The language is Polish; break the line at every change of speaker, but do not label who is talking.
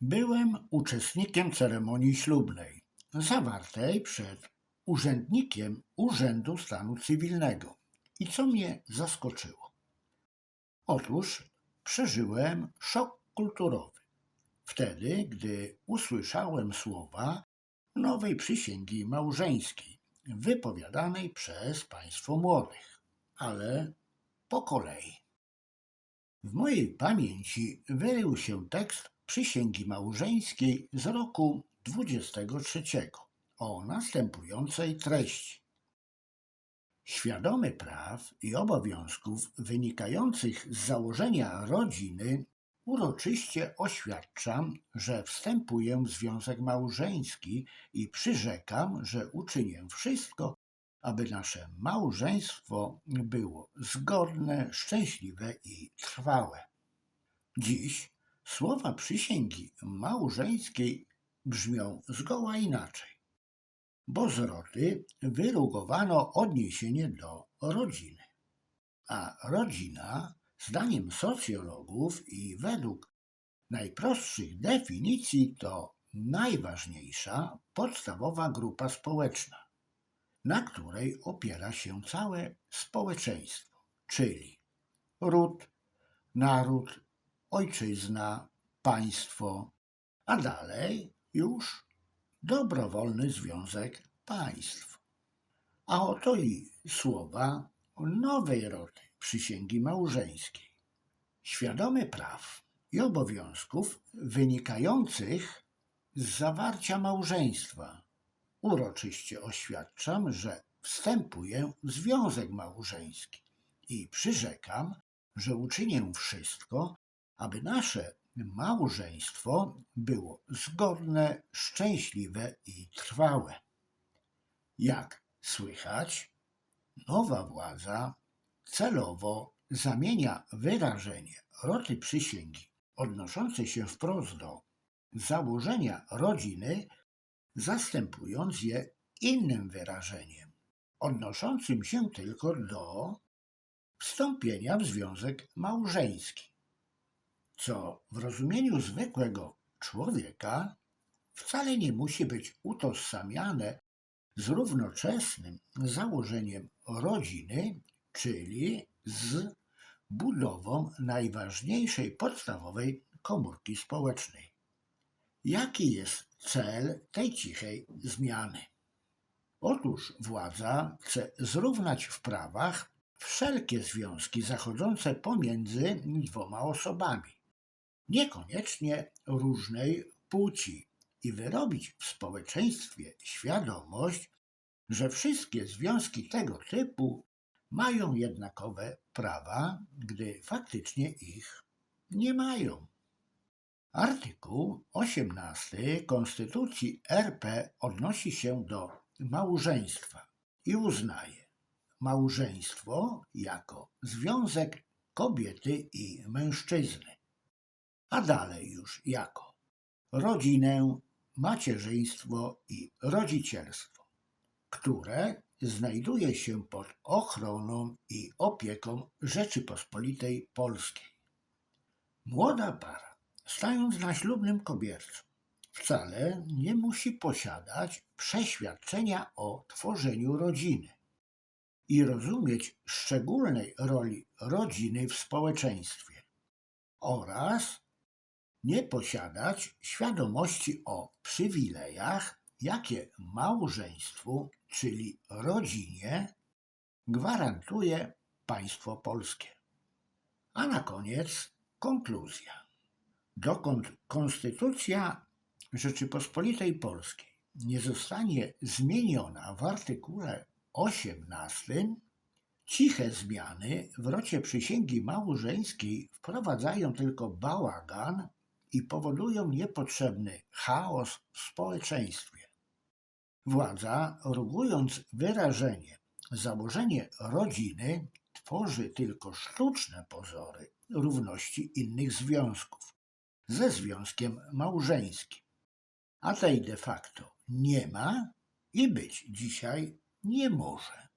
Byłem uczestnikiem ceremonii ślubnej, zawartej przed urzędnikiem Urzędu Stanu Cywilnego. I co mnie zaskoczyło? Otóż przeżyłem szok kulturowy. Wtedy, gdy usłyszałem słowa nowej przysięgi małżeńskiej, wypowiadanej przez państwo młodych, ale po kolei. W mojej pamięci wyrył się tekst przysięgi małżeńskiej z roku 23 o następującej treści. Świadomy praw i obowiązków wynikających z założenia rodziny, uroczyście oświadczam, że wstępuję w związek małżeński i przyrzekam, że uczynię wszystko, aby nasze małżeństwo było zgodne, szczęśliwe i trwałe. Dziś słowa przysięgi małżeńskiej brzmią zgoła inaczej, bo z roty wyrugowano odniesienie do rodziny. A rodzina, zdaniem socjologów i według najprostszych definicji, to najważniejsza, podstawowa grupa społeczna na której opiera się całe społeczeństwo, czyli ród, naród, ojczyzna, państwo, a dalej już dobrowolny związek państw. A oto i słowa nowej roty przysięgi małżeńskiej. Świadomy praw i obowiązków wynikających z zawarcia małżeństwa uroczyście oświadczam, że wstępuję w związek małżeński i przyrzekam, że uczynię wszystko, aby nasze małżeństwo było zgodne, szczęśliwe i trwałe. Jak słychać, nowa władza celowo zamienia wyrażenie roty przysięgi odnoszące się wprost do założenia rodziny zastępując je innym wyrażeniem, odnoszącym się tylko do wstąpienia w związek małżeński, co w rozumieniu zwykłego człowieka wcale nie musi być utożsamiane z równoczesnym założeniem rodziny, czyli z budową najważniejszej podstawowej komórki społecznej. Jaki jest cel tej cichej zmiany? Otóż władza chce zrównać w prawach wszelkie związki zachodzące pomiędzy dwoma osobami, niekoniecznie różnej płci, i wyrobić w społeczeństwie świadomość, że wszystkie związki tego typu mają jednakowe prawa, gdy faktycznie ich nie mają. Artykuł 18 Konstytucji RP odnosi się do małżeństwa i uznaje małżeństwo jako związek kobiety i mężczyzny, a dalej już jako rodzinę, macierzyństwo i rodzicielstwo, które znajduje się pod ochroną i opieką Rzeczypospolitej Polskiej. Młoda para stając na ślubnym kobiercu, wcale nie musi posiadać przeświadczenia o tworzeniu rodziny i rozumieć szczególnej roli rodziny w społeczeństwie oraz nie posiadać świadomości o przywilejach, jakie małżeństwu, czyli rodzinie, gwarantuje państwo polskie. A na koniec konkluzja dokąd Konstytucja Rzeczypospolitej Polskiej nie zostanie zmieniona w artykule 18, ciche zmiany w rocie przysięgi małżeńskiej wprowadzają tylko bałagan i powodują niepotrzebny chaos w społeczeństwie. Władza, rugując wyrażenie założenie rodziny, tworzy tylko sztuczne pozory równości innych związków ze związkiem małżeńskim. A tej de facto nie ma i być dzisiaj nie może.